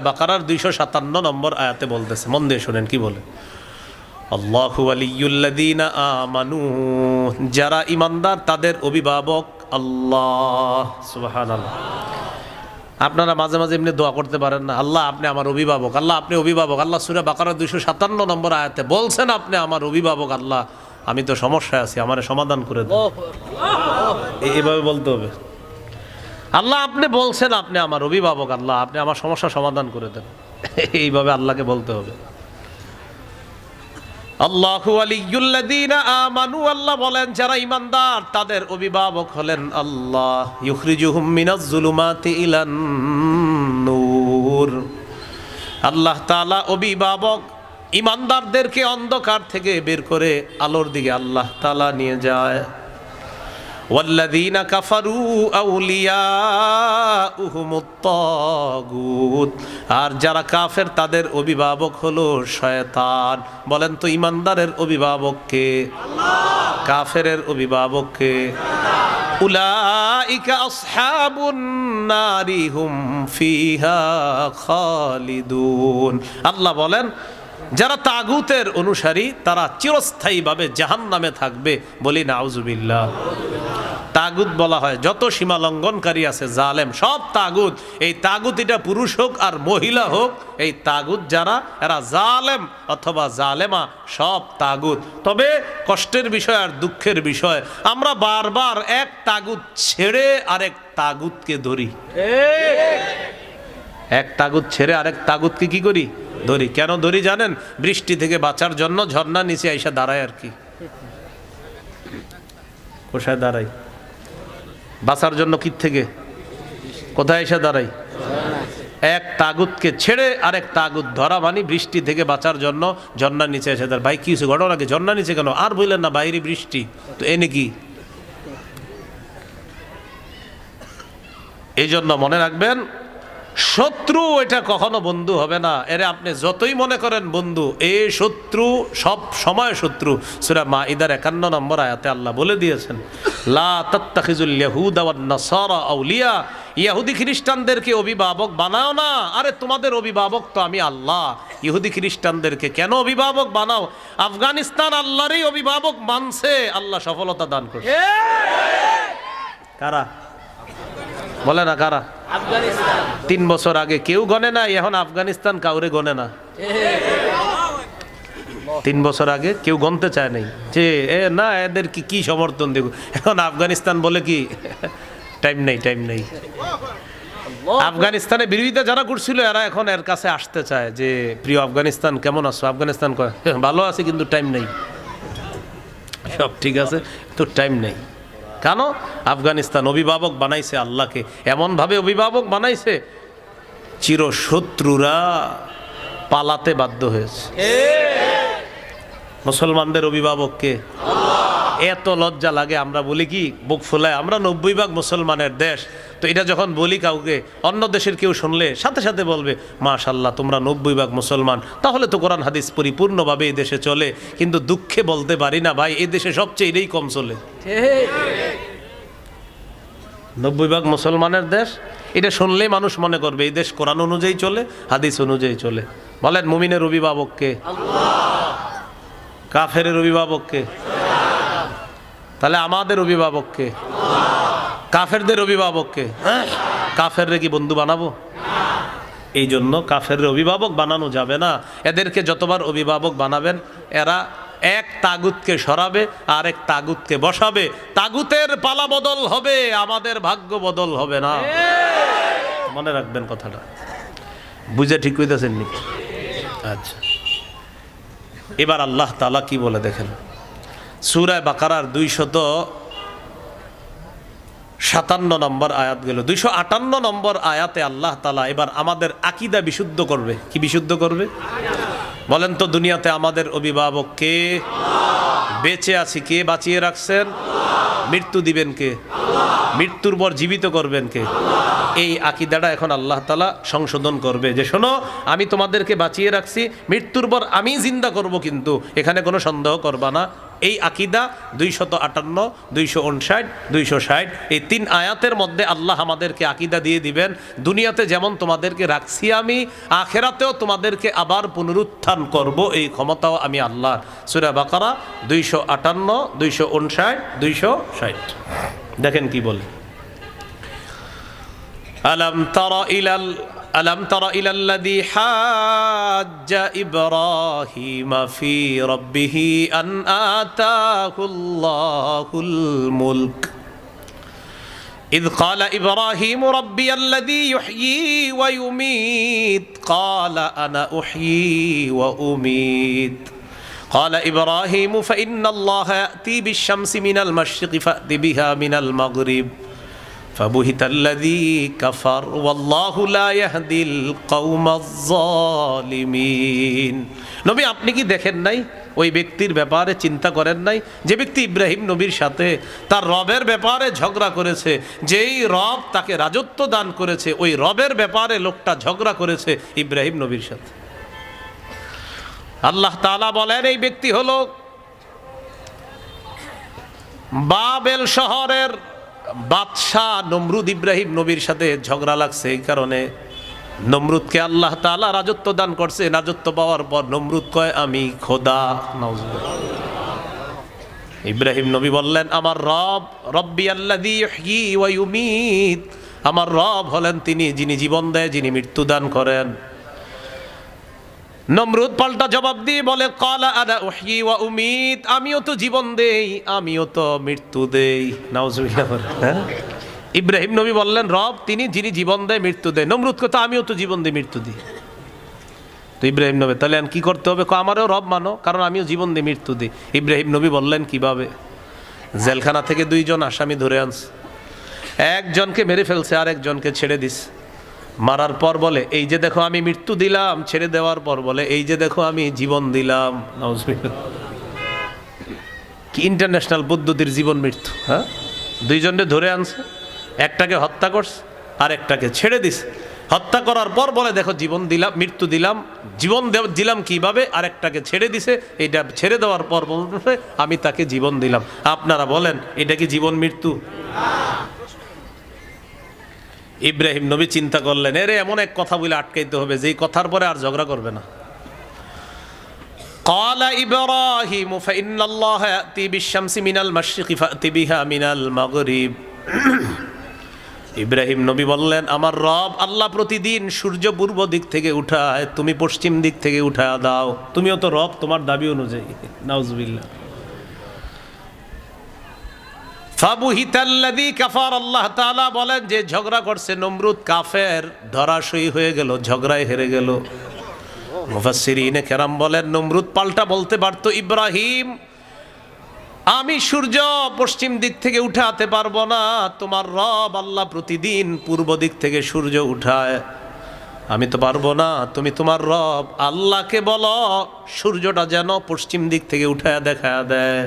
বাকারার দুইশো সাতান্ন নম্বর আয়াতে বলতেছে। মন দিয়ে শোনেন কি বলে? আল্লাহু আমানু যারা ইমানদার তাদের অভিভাবক আল্লাহ। সুবাহান আপনারা মাঝে মাঝে এমনি দোয়া করতে পারেন না আল্লাহ আপনি আমার অভিভাবক আল্লাহ আপনি অভিভাবক। আল্লাহ সুরা বাকারা দুইশো সাতান্ন নম্বর আয়াতে বলছেন আপনি আমার অভিভাবক আল্লাহ। আমি তো সমস্যায় আছি আমার সমাধান করে এ- এভাবে বলতে হবে। আল্লাহ আপনি বলছেন, আপনি আমার অভিভাবক আল্লাহ, আপনি আমার সমস্যা সমাধান করে দেন। এইভাবে আল্লাহকে বলতে হবে। আল্লাহু আলিয়ুল্লাযীনা আমানু, আল্লাহ বলেন, যারা ঈমানদার, তাদের অভিভাবক হলেন আল্লাহ। ইউখরিজুহুম মিনাজ জুলুমাতি ইলান নূর। আল্লাহ তাআলা অভিভাবক ঈমানদারদেরকে অন্ধকার থেকে বের করে আলোর দিকে আল্লাহ তাআলা নিয়ে যায়। والذين كفروا أولياؤهم الطاغوت আর যারা কাফের তাদের অভিভাবক হলো শয়তান বলেন তো ইমানদারের অভিভাবককে কাফেরের অভিভাবককে উলাইকা আসহাবুন নারি হুম ফিহা খালিদুন আল্লাহ বলেন যারা তাগুতের অনুসারী তারা চিরস্থায়ীভাবে জাহান্নামে থাকবে বলি নাউজুবিল্লাহ। তাগুত বলা হয় যত সীমা লঙ্ঘনকারী আছে জালেম সব তাগুত। এই তাগুত এটা পুরুষ হোক আর মহিলা হোক এই তাগুত যারা এরা জালেম অথবা জালেমা সব তাগুত। তবে কষ্টের বিষয় আর দুঃখের বিষয় আমরা বারবার এক তাগুত ছেড়ে আরেক তাগুতকে ধরি। এক তাগুত ছেড়ে আরেক তাগুতকে কি করি? ধরি কেন ধরি জানেন? বৃষ্টি থেকে বাঁচার জন্য ঝর্ণা নিচে আইসা দাঁড়ায় আর কি। কোথায় দাঁড়াই? বাঁচার জন্য কি থেকে? কোথায় এসে দাঁড়াই? এক তাগুতকে ছেড়ে আরেক তাগুত ধরা মানি, বৃষ্টি থেকে বাঁচার জন্য ঝর্ণার নিচে এসে দাঁড়ায়। ভাই, কি হয়েছে? ঘটনা কি? ঝর্ণা নিচে কেন? আর বললেন না, বাইরে বৃষ্টি। তো এনে কি এই জন্য মনে রাখবেন শত্রু এটা কখনো বন্ধু হবে না। এরে আপনি যতই মনে করেন বন্ধু এ শত্রু সব সময় শত্রু। সুরা মা ইদার একান্ন নম্বর আয়াতে আল্লাহ বলে দিয়েছেন লা ইয়াহুদা আউলিয়া। ইহুদি খ্রিস্টানদেরকে অভিভাবক বানাও না। আরে তোমাদের অভিভাবক তো আমি আল্লাহ। ইহুদি খ্রিস্টানদেরকে কেন অভিভাবক বানাও? আফগানিস্তান আল্লাহরই অভিভাবক মানছে। আল্লাহ সফলতা দান করছে। কারা? বলে না কারা? তিন বছর আগে কেউ গনে না এখন আফগানিস্তান কাউরে গনে না। তিন বছর আগে কেউ গনতে চায় নাই যে এ না এদের কি কি সমর্থন দেব এখন আফগানিস্তান বলে কি টাইম নেই টাইম নেই। আফগানিস্তানে বিরোধিতা যারা করছিল এরা এখন এর কাছে আসতে চায় যে প্রিয় আফগানিস্তান কেমন আছো? আফগানিস্তান কয়? ভালো আছে কিন্তু টাইম নেই। সব ঠিক আছে তো টাইম নেই। কেন? আফগানিস্তান অভিভাবক বানাইছে আল্লাহকে। এমনভাবে অভিভাবক বানাইছে চিরশত্রুরা পালাতে বাধ্য হয়েছে। মুসলমানদের অভিভাবককে এত লজ্জা লাগে আমরা বলি কি বুক ফুলায় আমরা নব্বই ভাগ মুসলমানের দেশ। তো এটা যখন বলি কাউকে অন্য দেশের কেউ শুনলে সাথে সাথে বলবে মাশাল্লাহ তোমরা নব্বই ভাগ মুসলমান। তাহলে তো কোরআন হাদিস পরিপূর্ণভাবে এই দেশে চলে কিন্তু দুঃখে বলতে পারি না ভাই এই দেশে সবচেয়ে এটাই কম চলে। নব্বই ভাগ মুসলমানের দেশ এটা শুনলেই মানুষ মনে করবে এই দেশ কোরআন অনুযায়ী চলে হাদিস অনুযায়ী চলে। বলেন মুমিনের অভিভাবককে। কাফের অভিভাবককে। তাহলে আমাদের অভিভাবককে, কাফেরদের অভিভাবককে কাফেররে কি বন্ধু বানাবো? এই জন্য কাফের অভিভাবক বানানো যাবে না। এদেরকে যতবার অভিভাবক বানাবেন, এরা এক তাগুতকে সরাবে আর এক তাগুতকে বসাবে। তাগুতের পালা বদল হবে, আমাদের ভাগ্য বদল হবে না। মনে রাখবেন কথাটা। বুঝে ঠিক হইতেছেন নি আচ্ছা। এবার আল্লাহ তালা কি বলে দেখেন? সুরায় বাকারার দুইশত সাতান্ন নম্বর আয়াত গেল। দুইশো আটান্ন নম্বর আয়াতে আল্লাহ তালা এবার আমাদের আকিদা বিশুদ্ধ করবে। কি বিশুদ্ধ করবে? বলেন তো, দুনিয়াতে আমাদের অভিভাবক কে? বেঁচে আছি কে? বাঁচিয়ে রাখছেন? মৃত্যু দিবেন কে? মৃত্যুর পর জীবিত করবেন কে? এই আকিদাটা এখন আল্লাহ তালা সংশোধন করবে যে, শোনো, আমি তোমাদেরকে বাঁচিয়ে রাখছি। মৃত্যুর পর আমি জিন্দা করব কিন্তু। এখানে কোনো সন্দেহ করবা না। এই আকিদা দুইশত আটান্ন, দুইশো উনষাট, দুইশো ষাট, এই তিন আয়াতের মধ্যে আল্লাহ আমাদেরকে আকিদা দিয়ে দিবেন, দুনিয়াতে যেমন তোমাদেরকে রাখছি আমি, আখেরাতেও তোমাদেরকে আবার পুনরুত্থান করব, এই ক্ষমতাও আমি আল্লাহ সুরা বাকারা, দুইশো আটান্ন, দুইশো উনষাট, দুইশো ষাট। দেখেন কি বলে। আলম তারা ইলাল ألم تر إلى الذي حاج إبراهيم في ربه أن آتاه الله الملك؟ إذ قال إبراهيم ربي الذي يحيي ويميت قال أنا أحيي وأميت. قال إبراهيم فإن الله يأتي بالشمس من المشرق فأت بها من المغرب. فبهت الذي كفر والله لا يهدي القوم الظالمين নবী আপনি কি দেখেন নাই ওই ব্যক্তির ব্যাপারে চিন্তা করেন নাই যে ব্যক্তি ইব্রাহিম নবীর সাথে তার রবের ব্যাপারে ঝগড়া করেছে যেই রব তাকে রাজত্ব দান করেছে ওই রবের ব্যাপারে লোকটা ঝগড়া করেছে ইব্রাহিম নবীর সাথে আল্লাহ তাআলা বলেন এই ব্যক্তি হলো বাবেল শহরের বাদশাহ নমরুদ ইব্রাহিম নবীর সাথে ঝগড়া লাগছে, এই কারণে নমরুদকে আল্লাহ তাআলা রাজত্ব দান করছে। রাজত্ব পাওয়ার পর নমরুদ কয়, আমি খোদা। ইব্রাহিম নবী বললেন, আমার রব, রব্বি ইউমীত। আমার রব হলেন তিনি যিনি জীবন দেয়, যিনি মৃত্যু দান করেন। নমরুদ পাল্টা জবাব দিয়ে বলে, কলা আদা উহি ওয়া উমিত, আমিও তো জীবন দেই, আমিও তো মৃত্যু দেই। হ্যাঁ? ইব্রাহিম নবী বললেন, রব তিনি যিনি জীবন দেয়, মৃত্যু দেয়। নমরুদ কথা আমিও তো জীবন দিই, মৃত্যু দিই। তো ইব্রাহিম নবী, তাহলে কি করতে হবে? আমারও রব মানো, কারণ আমিও জীবন দিই, মৃত্যু দিই। ইব্রাহিম নবী বললেন, কীভাবে? জেলখানা থেকে দুইজন আসামি ধরে আনছে। একজনকে মেরে ফেলছে আর একজনকে ছেড়ে দিস মারার পর বলে, এই যে দেখো আমি মৃত্যু দিলাম, ছেড়ে দেওয়ার পর বলে, এই যে দেখো আমি জীবন দিলাম। কি ইন্টারন্যাশনাল পদ্ধতির জীবন মৃত্যু হ্যাঁ? দুইজনকে ধরে আনছে, একটাকে হত্যা করছে, আর একটাকে ছেড়ে দিছে। হত্যা করার পর বলে, দেখো জীবন দিলাম, মৃত্যু দিলাম, জীবন দিলাম কীভাবে, আর একটাকে ছেড়ে দিছে, এটা ছেড়ে দেওয়ার পর বলতেছে, আমি তাকে জীবন দিলাম। আপনারা বলেন, এটা কি জীবন মৃত্যু? ইব্রাহিম নবী চিন্তা করলেন এরে এমন এক কথা বলে আটকাইতে হবে যেই কথার পরে আর ঝগড়া করবে না قال إبراهيم فإن الله يأتي بالشمس من المشرق فأت بها من المغرب ইব্রাহিম নবী বললেন আমার রব আল্লাহ প্রতিদিন সূর্য পূর্ব দিক থেকে উঠায় তুমি পশ্চিম দিক থেকে উঠা দাও তুমিও তো রব তোমার দাবি অনুযায়ী নাউজুবিল্লাহ ফাবুহিতাল্লাযী কাফার আল্লাহ তাআলা বলেন, যে ঝগড়া করছে নমরুদ কাফের, ধরাশয়ী হয়ে গেল, ঝগড়ায় হেরে গেল। মুফাসসিরিনে কেরাম বলেন, নমরুদ পাল্টা বলতে পারতো, ইব্রাহিম, আমি সূর্য পশ্চিম দিক থেকে উঠাতে পারব না, তোমার রব আল্লাহ প্রতিদিন পূর্ব দিক থেকে সূর্য উঠায়। আমি তো পারব না, তুমি তোমার রব আল্লাহকে বলো, সূর্যটা যেন পশ্চিম দিক থেকে উঠায় দেখা দেয়।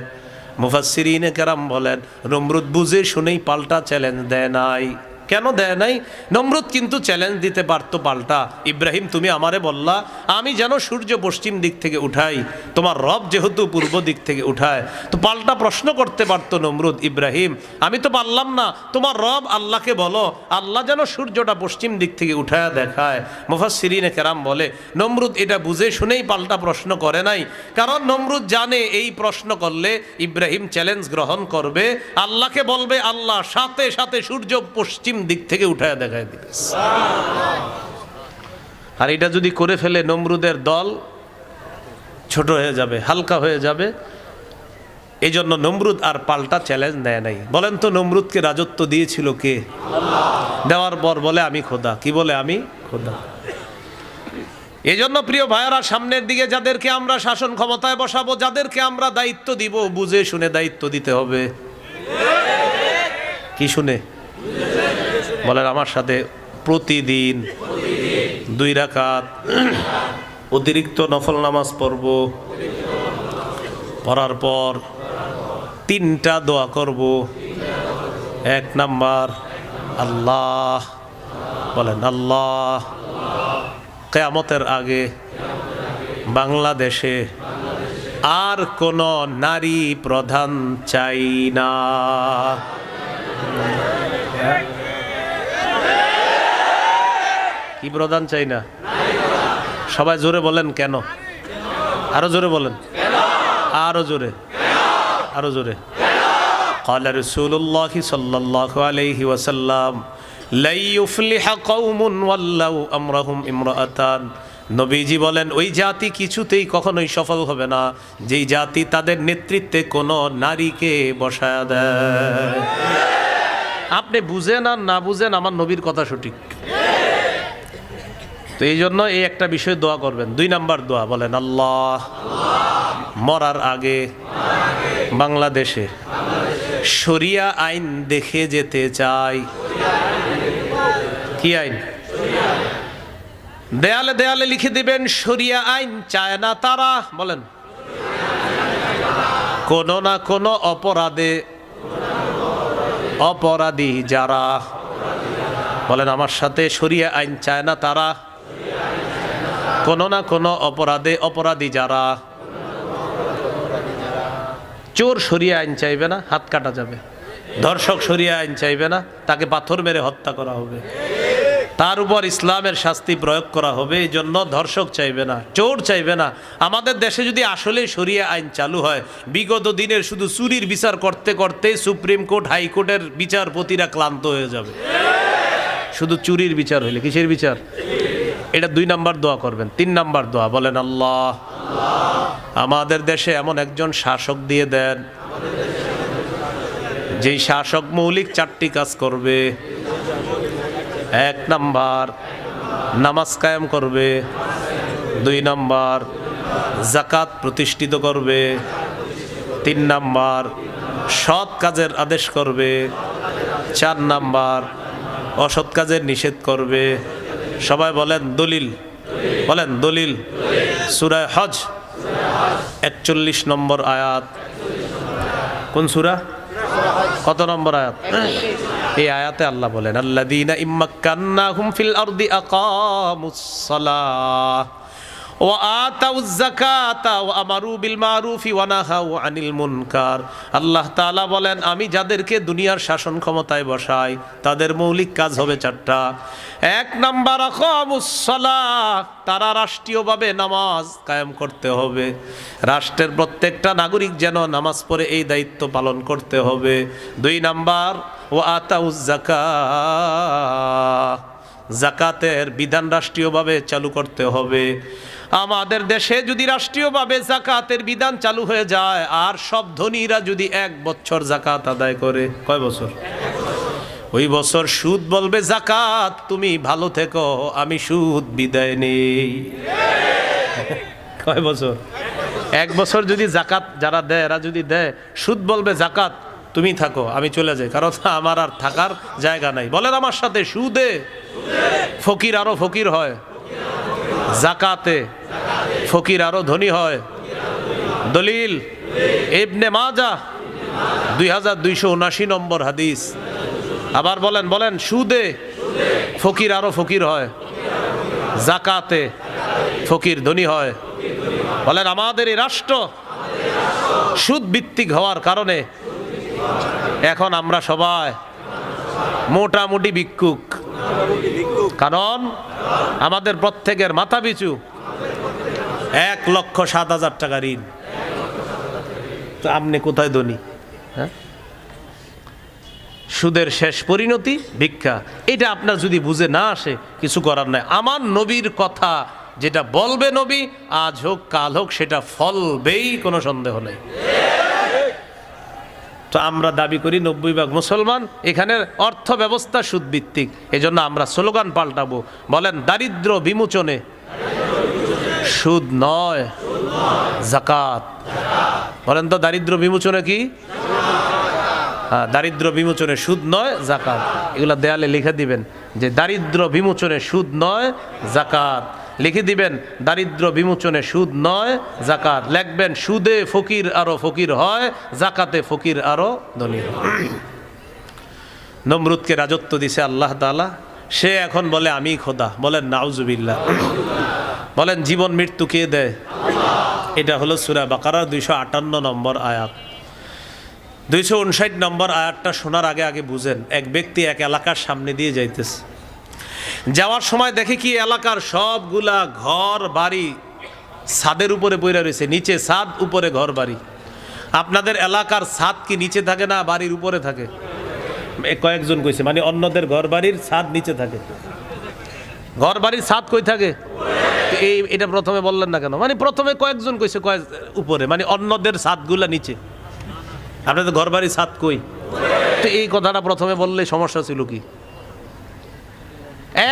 মুফাসসিরিনে কেরাম বলেন নমরুদ বুঝে শুনেই পাল্টা চ্যালেঞ্জ দেয় নাই। কেন দেয় নাই? নমরুদ কিন্তু চ্যালেঞ্জ দিতে পারতো পাল্টা। ইব্রাহিম, তুমি আমারে বললা, আমি যেন সূর্য পশ্চিম দিক থেকে উঠাই, তোমার রব যেহেতু পূর্ব দিক থেকে উঠায়। তো পাল্টা প্রশ্ন করতে পারতো নমরুদ, ইব্রাহিম, আমি তো পারলাম না, তোমার রব আল্লাহকে বলো, আল্লাহ যেন সূর্যটা পশ্চিম দিক থেকে উঠায় দেখায়। মুফাসসিরিনে কেরাম বলে, নমরুদ এটা বুঝে শুনেই পাল্টা প্রশ্ন করে নাই। কারণ নমরুদ জানে এই প্রশ্ন করলে ইব্রাহিম চ্যালেঞ্জ গ্রহণ করবে, আল্লাহকে বলবে, আল্লাহ, সাথে সাথে সূর্য পশ্চিম দিক থেকে উঠায় দেখায় দিবে। আর এটা যদি করে ফেলে নমরুদের দল, ছোট হয়ে যাবে, হালকা হয়ে যাবে এই জন্য নমরুদ আর পাল্টা চ্যালেঞ্জ নেয় নাই। বলেন তো, নমরুদকে রাজত্ব দিয়েছিল কে? দেওয়ার পর বলে, আমি খোদা। কি বলে, আমি খোদা? এই জন্য প্রিয় ভাইয়ারা, সামনের দিকে যাদেরকে আমরা শাসন ক্ষমতায় বসাবো, যাদেরকে আমরা দায়িত্ব দিব, বুঝে শুনে দায়িত্ব দিতে হবে। কি শুনে? বলেন, আমার সাথে প্রতিদিন দুই রাকাত অতিরিক্ত নফল নামাজ পড়ব। পড়ার পর তিনটা দোয়া করব। এক নাম্বার, আল্লাহ, বলেন, আল্লাহ, কেয়ামতের আগে বাংলাদেশে আর কোন নারী প্রধান চাই না। কি প্রধান চাই না সবাই জোরে বলেন কেন আরো জোরে বলেন আরো জোরে আরো জোরে قال رسول الله صلى الله عليه وسلم لن يفلح قوم ولوا امرهم امرأتان নবীজি বলেন ওই জাতি কিছুতেই কখনোই সফল হবে না যেই জাতি তাদের নেতৃত্বে কোনো নারীকে বসায় দেয় আপনি বুঝেন আর না বুঝেন আমার নবীর কথা সঠিক তো এই জন্য এই একটা বিষয় দোয়া করবেন। দুই নাম্বার দোয়া বলেন, আল্লাহ মরার আগে বাংলাদেশে শরিয়া আইন দেখে যেতে চাই। কি আইন? দেয়ালে দেয়ালে লিখে দিবেন, শরিয়া আইন চায় না তারা। বলেন, কোন না কোন অপরাধে অপরাধী যারা। বলেন, আমার সাথে শরিয়া আইন চায় না তারা। কোন না কোন অপরাধে অপরাধী যারা চোর সরিয়ে আইন চাইবে না, হাত কাটা যাবে। ধর্ষক সরিয়ে আইন চাইবে না, তাকে পাথর মেরে হত্যা করা হবে। তার উপর ইসলামের শাস্তি প্রয়োগ করা হবে, এই জন্য ধর্ষক চাইবে না, চোর চাইবে না। আমাদের দেশে যদি আসলে সরিয়ে আইন চালু হয়, বিগত দিনের শুধু চুরির বিচার করতে করতে সুপ্রিম কোর্ট, হাইকোর্টের বিচারপতিরা ক্লান্ত হয়ে যাবে। শুধু চুরির বিচার হইলে, কিসের বিচার? এটা দুই নাম্বার দোয়া করবেন। তিন নাম্বার দোয়া, বলেন আল্লাহ। আমাদের দেশে এমন একজন শাসক দিয়ে দেন, যেই শাসক মৌলিক চারটি কাজ করবে। এক নাম্বার, নামাজ কায়েম করবে। দুই নাম্বার জাকাত প্রতিষ্ঠিত করবে। তিন নাম্বার, সৎ কাজের আদেশ করবে। চার নাম্বার, অসৎ কাজের নিষেধ করবে। সবাই বলেন দলিল। বলেন দলিল। সুরায় হজ, একচল্লিশ নম্বর আয়াত। কোন সুরা? কত নম্বর আয়াত? এই আয়াতে আল্লাহ বলেন, আল্লাযীনা ইম্মাক্কান্নাহুম ফিল আরদি আল্লাহ বলেন, আমি যাদেরকে দুনিয়ার শাসন ক্ষমতায় বসাই, তাদের মৌলিক কাজ হবে চারটা। এক নাম্বার তারা রাষ্ট্রীয়ভাবে নামাজ কায়েম করতে হবে। রাষ্ট্রের প্রত্যেকটা নাগরিক যেন নামাজ পড়ে এই দায়িত্ব পালন করতে হবে। দুই নাম্বার ও আতাউজ জাকা জাকাতের বিধান রাষ্ট্রীয়ভাবে চালু করতে হবে। আমাদের দেশে যদি রাষ্ট্রীয়ভাবে জাকাতের বিধান চালু হয়ে যায়, আর সব ধনীরা যদি এক বছর জাকাত আদায় করে, কয় বছর? ওই বছর সুদ বলবে, জাকাত, তুমি ভালো থেকো, আমি সুদ বিদায় নেই। কয় বছর? এক বছর যদি জাকাত যারা দেয়, এরা যদি দেয়, সুদ বলবে, জাকাত, তুমি থাকো, আমি চলে যাই। কারণ আমার আর থাকার জায়গা নাই। বলেন আমার সাথে, সুদে? ফকির আরও ফকির হয়। জাকাতে ফকির আরও ধনী হয়। দলিল, ইবনে মাজা দুই হাজার দুইশো উনাশি নম্বর হাদিস। আবার বলেন বলেন, সুদে ফকির আরও ফকির হয়। জাকাতে ফকির ধনী হয়। বলেন, আমাদের এই রাষ্ট্র সুদ ভিত্তিক হওয়ার কারণে এখন আমরা সবাই মোটামুটি ভিক্ষুক। কারণ আমাদের প্রত্যেকের মাথা পিছু এক লক্ষ সাত হাজার টাকা ঋণ। তো আপনি কোথায় ধনী? হ্যাঁ? সুদের শেষ পরিণতি, ভিক্ষা। এটা আপনার যদি বুঝে না আসে, কিছু করার নাই। আমার নবীর কথা যেটা বলবে নবী, আজ হোক, কাল হোক, সেটা ফলবেই, কোনো সন্দেহ নেই। তো আমরা দাবি করি নব্বই ভাগ মুসলমান, এখানে অর্থ ব্যবস্থা সুদভিত্তিক। এজন্য আমরা স্লোগান পাল্টাবো। বলেন, দারিদ্র বিমোচনে। সুদ নয়, জাকাত। বলেন তো, দারিদ্র বিমোচনে কি? দারিদ্র বিমোচনে সুদ নয়, জাকাত। এগুলো দেয়ালে লিখে দিবেন যে দারিদ্র বিমোচনে সুদ নয়, জাকাত। লিখে দিবেন, দারিদ্র বিমোচনে সুদ নয়, জাকাত। লিখবেন, সুদে ফকির আরও ফকির হয়, জাকাতে ফকির আরও ধনী হয়। নমরুদকে রাজত্ব দিছে আল্লাহ তাআলা। সে এখন বলে, আমি খোদা। বলেন, নাউজুবিল্লাহ। বলেন, জীবন মৃত্যু কে দেয়? এটা হলো সুরা বাকারার দুইশো আটান্ন নম্বর আয়াত। দুইশো উনষাট নম্বর আয়াতটা শোনার আগে আগে বুঝেন, এক ব্যক্তি এক এলাকার সামনে দিয়ে যাইতেছে। যাওয়ার সময় দেখে কি এলাকার সবগুলা ঘর বাড়ি ছাদের উপরে পড়ে রয়েছে নিচে ছাদ, উপরে ঘর বাড়ি। আপনাদের এলাকার ছাদ কি নিচে থাকে না বাড়ির উপরে থাকে? কয়েকজন কইছে মানে অন্যদের ঘর বাড়ির ছাদ নিচে থাকে। ঘর বাড়ির ছাদ কই থাকে? এই, এটা প্রথমে বললেন না কেন? মানে প্রথমে কয়েকজন কইছে কয়েক উপরে মানে অন্যদের ছাদগুলা নিচে। আপনাদের ঘর বাড়ি ছাদ কই? তো এই কথাটা প্রথমে বললে সমস্যা ছিল কি?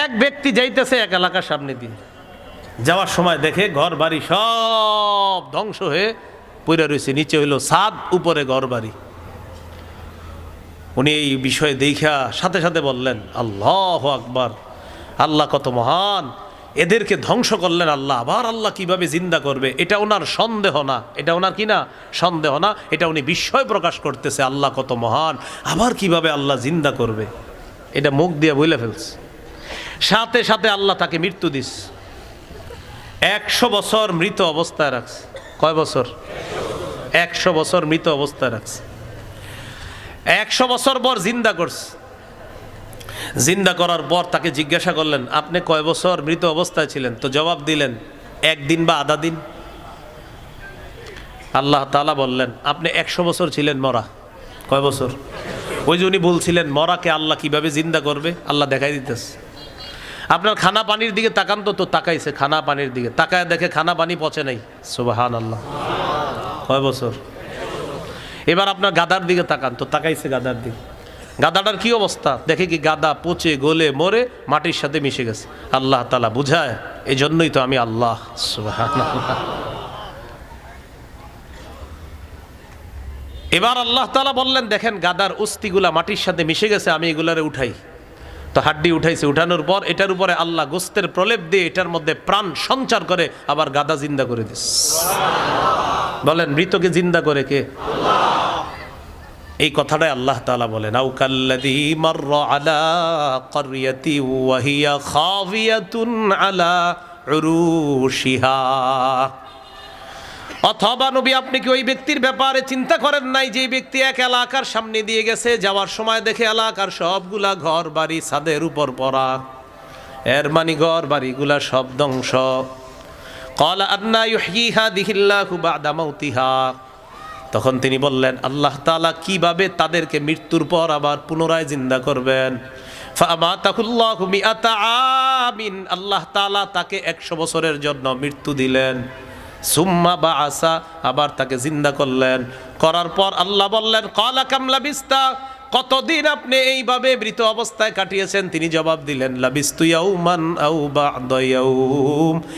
এক ব্যক্তি যাইতেছে এক এলাকার সামনে দিয়ে। যাওয়ার সময় দেখে ঘর বাড়ি সব ধ্বংস হয়ে পড়ে রয়েছে। নিচে হইল ছাদ উপরে ঘর বাড়ি উনি এই বিষয়ে দেখা সাথে সাথে বললেন আল্লাহ আকবার আল্লাহ কত মহান। এদেরকে ধ্বংস করলেন আল্লাহ। আবার আল্লাহ কীভাবে জিন্দা করবে? এটা ওনার সন্দেহ না। এটা ওনার কি না? সন্দেহ না। এটা উনি বিস্ময় প্রকাশ করতেছে, আল্লাহ কত মহান। আবার কীভাবে আল্লাহ জিন্দা করবে? এটা মুখ দিয়ে বইলে ফেলছে। সাথে সাথে আল্লাহ তাকে মৃত্যু দিস। একশো বছর মৃত অবস্থায় রাখছে। কয় বছর? একশো বছর মৃত অবস্থায় রাখছে। একশো বছর পর জিন্দা করছে। জিন্দা করার পর তাকে জিজ্ঞাসা করলেন, আপনি কয় বছর মৃত অবস্থায় ছিলেন? তো জবাব দিলেন, একদিন বা আধা দিন। আল্লাহ তালা বললেন, আপনি একশো বছর ছিলেন মরা। কয় বছর? ওই যে উনি বলছিলেন, মরাকে আল্লাহ কীভাবে জিন্দা করবে? আল্লাহ দেখাই দিতেছে। আপনার খানা পানির দিকে তাকান তো তো তাকাইছে খানা পানির দিকে। তাকায় দেখে খানা পানি পচে নাই। সুবাহান আল্লাহ কয় বছর? এবার আপনার গাদার দিকে তাকান, তো তাকাইছে গাদার দিকে। গাদাটার কি অবস্থা? দেখে কি গাদা পচে, গলে, মরে, মাটির সাথে মিশে গেছে। আল্লাহ তালা বুঝায় এই জন্যই তো আমি আল্লাহ এবার আল্লাহ তালা বললেন, দেখেন, গাদার অস্থিগুলা মাটির সাথে মিশে গেছে, আমি এগুলারে উঠাই। তো হাড্ডি উঠাইছে, উঠানোর পর এটার উপরে আল্লাহ গোস্তের প্রলেপ দিয়ে এটার মধ্যে প্রাণ সঞ্চার করে, আবার গাদা জিন্দা করে দিস বলেন, মৃতকে জিন্দা করে কে? এই কথাটাই আল্লাহ তালা বলেন আউকাল্লাদি মর আলা করিয়াতি ওয়াহিয়া খাবিয়াতুন আলা রুশিহা অথবা নবী, আপনি কি ওই ব্যক্তির ব্যাপারে চিন্তা করেন নাই যে ব্যক্তি এক এলাকার সামনে দিয়ে গেছে, যাওয়ার সময় দেখে এলাকার সবগুলা ঘর বাড়ি ছাদের উপর পড়া? এর মানে ঘর বাড়িগুলা সব ধ্বংস। কলা আন্না ইহা দিহিল্লাহু বাদা মাউতিহা। তখন তিনি বললেন, আল্লাহ তালা কীভাবে তাদেরকে মৃত্যুর পর আবার পুনরায় জিন্দা করবেন? আল্লাহ তাআলা তাকে একশো বছরের জন্য মৃত্যু দিলেন। সুম্মা বা আসা আবার তাকে জিন্দা করলেন। করার পর আল্লাহ বললেন, কলা কামলা বিস্তা কতদিন আপনি এইভাবে মৃত অবস্থায় কাটিয়েছেন? তিনি জবাব দিলেন, লাবিস্তু ইয়াউমান আও বা'দা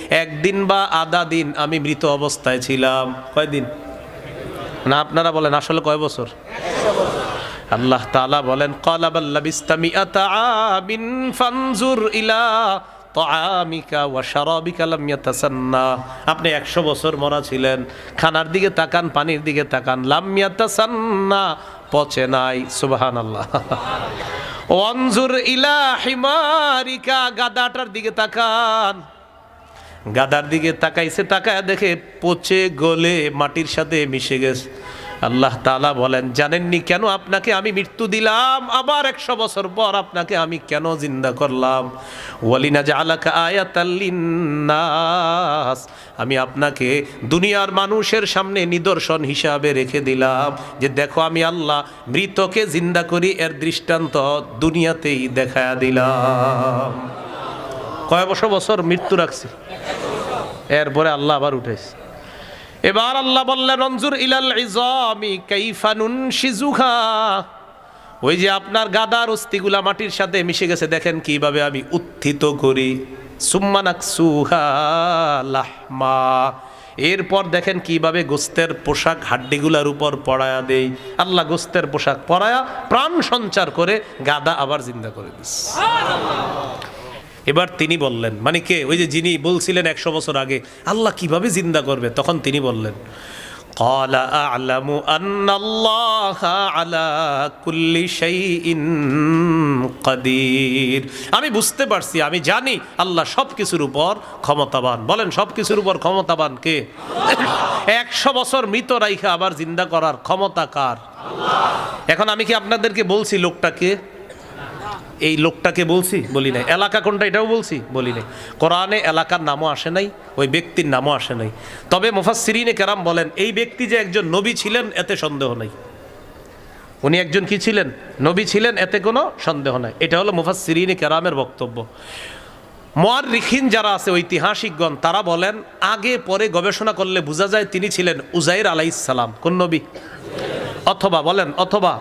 একদিন বা আধা দিন আমি মৃত অবস্থায় ছিলাম। কয়দিন? না, আপনারা বলেন, আসলে কয় বছর? আল্লাহ তাআলা বলেন ফানজুর ইলা আপনি 100 বছর মরা ছিলেন, খানার দিকে তাকান, পানির দিকে তাকান, লাম ইয়াতাসান্না, পচে নাই, সুবহানাল্লাহ। ওয়ানজুর ইলা হিমারিকা, গাদাটার দিকে তাকান। গাদার দিকে তাকাইছে, তাকায় দেখে পচে গলে মাটির সাথে মিশে গেছে। আল্লাহ তালা বলেন, জানেননি কেন আপনাকে আমি মৃত্যু দিলাম? আবার একশো বছর পর আপনাকে আমি কেন জিন্দা করলাম? ওয়ালিনা জালাকা আয়াতাল্লিন্নাস আমি আপনাকে দুনিয়ার মানুষের সামনে নিদর্শন হিসাবে রেখে দিলাম যে, দেখো, আমি আল্লাহ মৃতকে জিন্দা করি, এর দৃষ্টান্ত দুনিয়াতেই দেখায়া দিলাম। কয় বছর বছর মৃত্যু রাখছি? এরপরে আল্লাহ আবার উঠেছে। এবার আল্লাহ বললেন রঞ্জুর ইলাল ইজামি কাইফানুন শিজুখা ওই যে আপনার গাদার অস্থিগুলা মাটির সাথে মিশে গেছে, দেখেন কীভাবে আমি উত্থিত করি। সুম্মানাক সুহা লাহমা। এরপর দেখেন কীভাবে গোস্তের পোশাক হাড্ডিগুলার উপর পড়ায়া দেই। আল্লাহ গোস্তের পোশাক পরায়া প্রাণ সঞ্চার করে গাদা আবার জিন্দা করে দিস এবার তিনি বললেন মানে কে ওই যে যিনি বলছিলেন একশো বছর আগে আল্লাহ কিভাবে জিন্দা করবে তখন তিনি বললেন قال أعلم أن الله على كل شيء قدير আমি বুঝতে পারছি আমি জানি আল্লাহ সব কিছুর উপর ক্ষমতাবান বলেন সব কিছুর উপর ক্ষমতাবান কে একশো বছর মৃত রাইখা আবার জিন্দা করার ক্ষমতা কার এখন আমি কি আপনাদেরকে বলছি লোকটাকে এই লোকটাকে বলছি? বলি নাই। এলাকা কোনটা এটাও বলছি? বলি নাই। কোরআনে এলাকার নামও আসে নাই, ওই ব্যক্তির নামও আসে নাই। তবে মুফাসসিরিনে কেরাম বলেন, এই ব্যক্তি যে একজন নবী ছিলেন, এতে সন্দেহ নাই। উনি একজন কি ছিলেন? নবী ছিলেন, এতে কোনো সন্দেহ নাই। এটা হলো মুফাসসিরিনে কেরামের বক্তব্য। মোয়ার রিখিন যারা আছে, ঐতিহাসিকগণ, তারা বলেন, আগে পরে গবেষণা করলে বোঝা যায় তিনি ছিলেন উজাইর আলাইসালাম কোন নবী? অথবা, বলেন, অথবা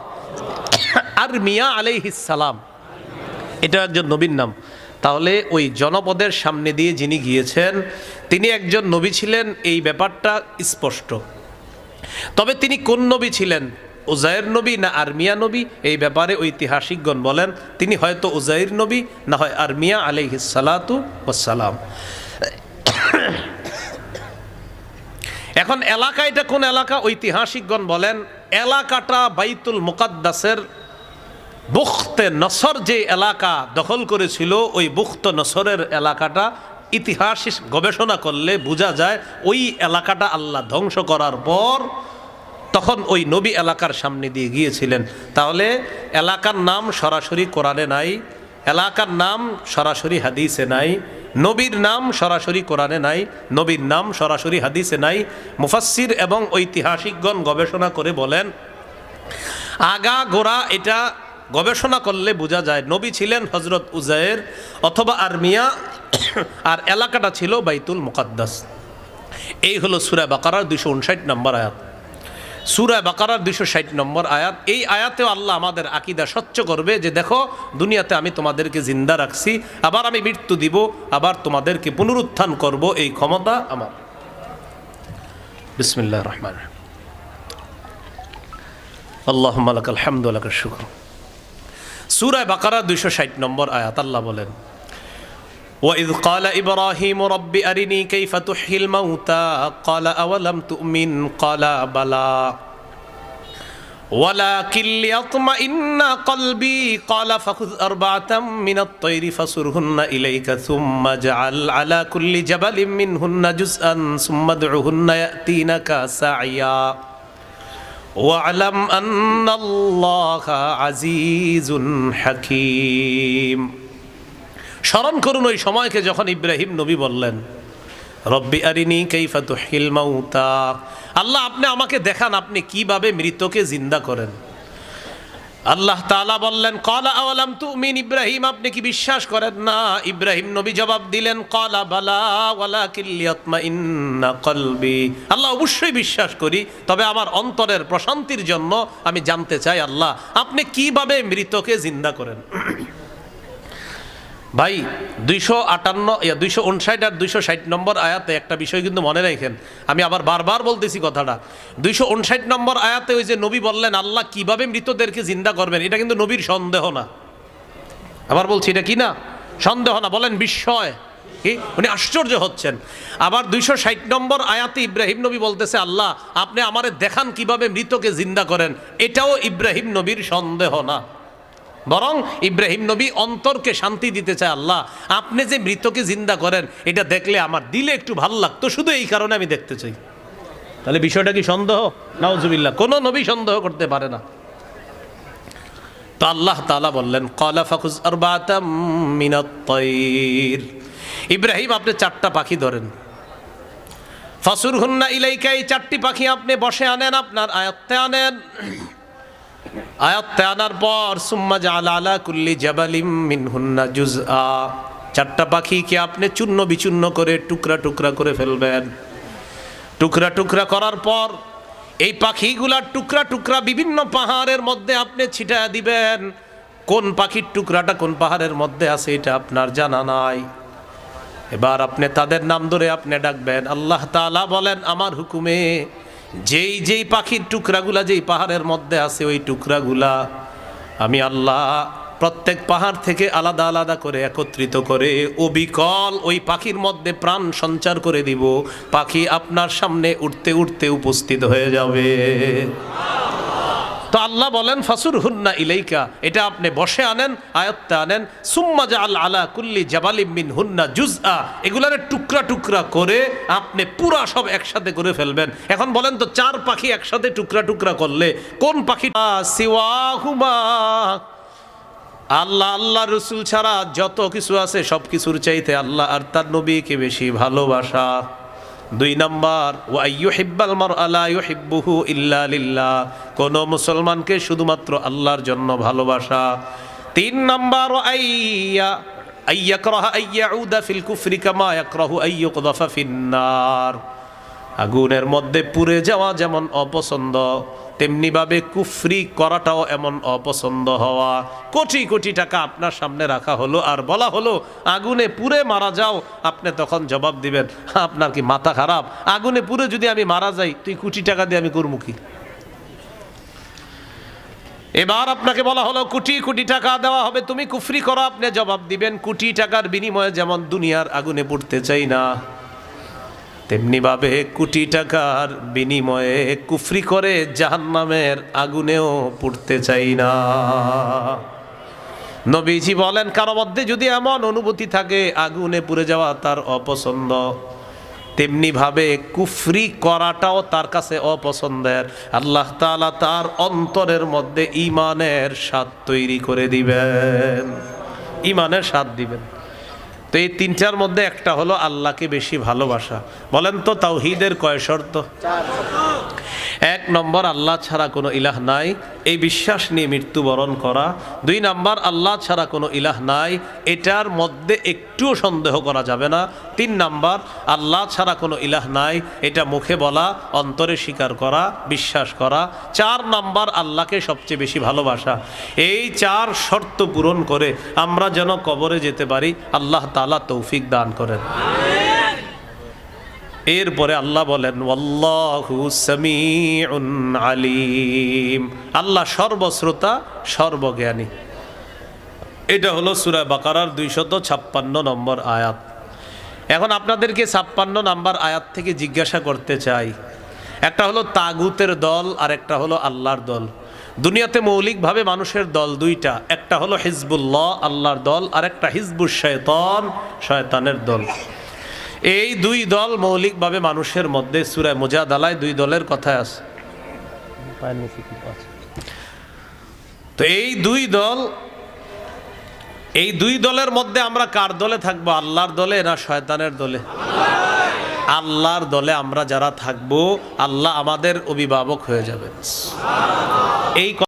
আর মিয়া আলাইহিসালাম এটা একজন নবীর নাম। তাহলে ওই জনপদের সামনে দিয়ে যিনি গিয়েছেন, তিনি একজন নবী ছিলেন, এই ব্যাপারটা স্পষ্ট। তবে তিনি কোন নবী ছিলেন? উজায়ের নবী না আর্মিয়া নবী? এই ব্যাপারে ঐতিহাসিকগণ বলেন, তিনি হয়তো উজাইর নবী, না হয় আর্মিয়া আলাইহিস সালাতু ওয়াসসালাম এখন এলাকা, এটা কোন এলাকা? ঐতিহাসিকগণ বলেন, এলাকাটা বাইতুল মুকাদ্দাসের বুখতে নসর যে এলাকা দখল করেছিল, ওই বুখত নসরের এলাকাটা ইতিহাস গবেষণা করলে বোঝা যায়, ওই এলাকাটা আল্লাহ ধ্বংস করার পর তখন ওই নবী এলাকার সামনে দিয়ে গিয়েছিলেন। তাহলে এলাকার নাম সরাসরি কোরআনে নাই, এলাকার নাম সরাসরি হাদিসে নাই, নবীর নাম সরাসরি কোরআনে নাই, নবীর নাম সরাসরি হাদিসে নাই। মুফাসসির এবং ঐতিহাসিকগণ গবেষণা করে বলেন, আগা গোড়া এটা গবেষণা করলে বোঝা যায় নবী ছিলেন হজরত উজায়ের অথবা আরমিয়া আর এলাকাটা ছিল বাইতুল মুকাদ্দাস। এই হলো সুরা বাকারার দুশো উনষাট নম্বর আয়াত। সুরা বাকারার দুশো ষাট নম্বর আয়াত, এই আয়াতেও আল্লাহ আমাদের আকিদা স্বচ্ছ করবে যে দেখো, দুনিয়াতে আমি তোমাদেরকে জিন্দা রাখছি, আবার আমি মৃত্যু দিব, আবার তোমাদেরকে পুনরুত্থান করব, এই ক্ষমতা আমার। বিসমিল্লাহ রহমান আল্লাহ মালাকাল হামদুল্লাহ শুক্র। সুরায় বাকারা দুইশো ষাট নম্বর আয়াত আল্লাহ বলেন وإذ قال إبراهيم رب أرني كيف تحيي الموتى قال أولم تؤمن قال بلى ولكن ليطمئن قلبي قال فخذ أربعة من الطير فصرهن إليك ثم اجعل على كل جبل منهن جزءا ثم ادعهن يأتينك سعيا ওয়ালাম আন্নাল্লাহা আজিজুন হাকিম স্মরণ করুন ওই সময়কে যখন ইব্রাহিম নবী বললেন, রব্বি আরিনি কাইফা তুহিল মাউতা। আল্লাহ, আপনি আমাকে দেখান আপনি কীভাবে মৃতকে জিন্দা করেন। আল্লাহ তালা বললেন, কলা আওয়ালাম তুমিন ইব্রাহিম? আপনি কি বিশ্বাস করেন না? ইব্রাহিম নবী জবাব দিলেন, কলা বালা ওয়ালা কিল্লিয়াতমা ইন্না কলবি। আল্লাহ অবশ্যই বিশ্বাস করি, তবে আমার অন্তরের প্রশান্তির জন্য আমি জানতে চাই আল্লাহ, আপনি কীভাবে মৃতকে জিন্দা করেন? ভাই, দুইশো আটান্ন দুইশো উনষাট আর দুইশো ষাট নম্বর আয়াতে একটা বিষয় কিন্তু মনে রাখেন। আমি আবার বারবার বলতেছি কথাটা। দুইশো উনষাট নম্বর আয়াতে ওই যে নবী বললেন, আল্লাহ কীভাবে মৃতদেরকে জিন্দা করবেন? এটা কিন্তু নবীর সন্দেহ না। আবার বলছি, এটা কি না? সন্দেহ না, বলেন বিস্ময়। কি? উনি আশ্চর্য হচ্ছেন। আবার দুইশো ষাট নম্বর আয়াতে ইব্রাহিম নবী বলতেছে, আল্লাহ, আপনি আমারে দেখান কীভাবে মৃতকে জিন্দা করেন। এটাও ইব্রাহিম নবীর সন্দেহ না। বরং ইব্রাহিম নবী অন্তরকে শান্তি দিতে চায় আল্লাহ। আপনি যে মৃতকে জিন্দা করেন, এটা দেখলে আমার দিলে একটু ভালো লাগতো। শুধু এই কারণে আমি দেখতে চাই। তাহলে বিষয়টা কি সন্দেহ? নাউজুবিল্লাহ, কোনো নবী সন্দেহ করতে পারে না। তো আল্লাহ তালা বললেন কলা ফাকুজ মিনাত্তৈর ইব্রাহিম, আপনি চারটা পাখি ধরেন। ফাসুর হুন্না ইলাইকা, এই চারটি পাখি আপনি বসে আনেন, আপনার আয়ত্তে আনেন। আয়াত্তে আনার পর, সুম্মা জাল কুল্লি জাবালিম মিনহুন্না জুজআ চারটা পাখিকে আপনি চূর্ণ বিচূর্ণ করে টুকরা টুকরা করে ফেলবেন। টুকরা টুকরা করার পর, এই পাখিগুলার টুকরা টুকরা বিভিন্ন পাহাড়ের মধ্যে আপনি ছিটা দিবেন। কোন পাখির টুকরাটা কোন পাহাড়ের মধ্যে আছে, এটা আপনার জানা নাই। এবার আপনি তাদের নাম ধরে আপনি ডাকবেন। আল্লাহ তাআলা বলেন, আমার হুকুমে যেই যেই পাখির টুকরাগুলা, যেই পাহাড়ের মধ্যে আছে, ওই টুকরাগুলা আমি আল্লাহ প্রত্যেক পাহাড় থেকে আলাদা আলাদা করে একত্রিত করে অবিকল ওই পাখির মধ্যে প্রাণ সঞ্চার করে দিব। পাখি আপনার সামনে উঠতে উঠতে উপস্থিত হয়ে যাবে। তো আল্লাহ বলেন ফাসুর হুন্না ইলাইকা এটা আপনি বসে আনেন, আয়ত্তে আনেন, সুম্মা জাল আলা কুল্লি জাবালিম মিন হুন্না জুজআ এগুলার টুকরা টুকরা করে আপনি পুরা সব একসাথে করে ফেলবেন। এখন বলেন তো, চার পাখি একসাথে টুকরা টুকরা করলে কোন পাখিটা সিওয়াহুমা? আল্লাহ আল্লাহ রসুল ছাড়া যত কিছু আছে সব কিছুর চাইতে আল্লাহ আর তার নবীকে বেশি ভালোবাসা। দুই নম্বর ওয়াইহিব্বাল মার আলা ইউহিব্বুহু ইল্লা লিল্লাহ। কোন মুসলমানকে শুধুমাত্র আল্লাহর জন্য ভালোবাসা। তিন নম্বর আইয়া আইয়াকরাহা আইয়াউদা ফিল কুফরি কামা ইয়াকরাহু আইয়ুকদাফা ফিন্নার আগুনের মধ্যে পুড়ে যাওয়া যেমন অপছন্দ তেমনিভাবে কুফরি করাটাও এমন অপছন্দ হওয়া। কোটি কোটি টাকা আপনার সামনে রাখা হলো আর বলা হলো, আগুনে পুরে মারা যাও। আপনি তখন জবাব দিবেন, আপনার কি মাথা খারাপ? আগুনে পুড়ে যদি আমি মারা যাই, তুই কোটি টাকা দিয়ে আমি করব কি? এবার আপনাকে বলা হলো, কোটি কোটি টাকা দেওয়া হবে, তুমি কুফরি করো। আপনি জবাব দিবেন, কোটি টাকার বিনিময়ে যেমন দুনিয়ার আগুনে পড়তে চাই না। তেমনিভাবে কোটি টাকার বিনিময়ে কুফরি করে জাহান্নামের আগুনেও পড়তে চাই না। নবীজি বলেন, কারও মধ্যে যদি এমন অনুভূতি থাকে, আগুনে পুড়ে যাওয়া তার অপছন্দ। তেমনিভাবে কুফরি করাটাও তার কাছে অপছন্দের। আল্লাহ তাআলা তার অন্তরের মধ্যে ইমানের স্বাদ তৈরি করে দিবেন। ইমানের স্বাদ দিবেন। তো এই তিনটার মধ্যে একটা হলো আল্লাহকে বেশি ভালোবাসা। বলেন তো তাওহিদের কয় শর্ত? এক নম্বর, আল্লাহ ছাড়া কোনো ইলাহ নাই। এই বিশ্বাস নিয়ে মৃত্যুবরণ করা। দুই নম্বর, আল্লাহ ছাড়া কোনো ইলাহ নাই। এটার মধ্যে একটুও সন্দেহ করা যাবে না। তিন নম্বর, আল্লাহ ছাড়া কোনো ইলাহ নাই। এটা মুখে বলা, অন্তরে স্বীকার করা, বিশ্বাস করা। চার নম্বর, আল্লাহকে সবচেয়ে বেশি ভালোবাসা। এই চার শর্ত পূরণ করে আমরা যেন কবরে যেতে পারি, আল্লাহ তালা তৌফিক দান করেন। এরপরে আল্লাহ বলেন আলিম। আল্লাহ সর্বশ্রোতা, সর্বজ্ঞানী। এটা হলো সূরা বাকারার দুইশত ছাপ্পান্ন নম্বর আয়াত। এখন আপনাদেরকে ছাপ্পান্ন নাম্বার আয়াত থেকে জিজ্ঞাসা করতে চাই। একটা হলো তাগুতের দল আর একটা হলো আল্লাহর দল। দুনিয়াতে মৌলিকভাবে মানুষের দল দুইটা। একটা হলো হিজবুল্লাহ, আল্লাহর দল, আর একটা হিজবুর শয়তান, শয়তানের দল। এই দুই দল মৌলিকভাবে মানুষের মধ্যে সুরায় মুজাদালায় দুই দলের কথা আছে। তো এই দুই দল, এই দুই দলের মধ্যে আমরা কার দলে থাকব? আল্লাহর দলে না শয়তানের দলে? আল্লাহর দলে আমরা যারা থাকব আল্লাহ আমাদের অভিভাবক হয়ে যাবেন। এই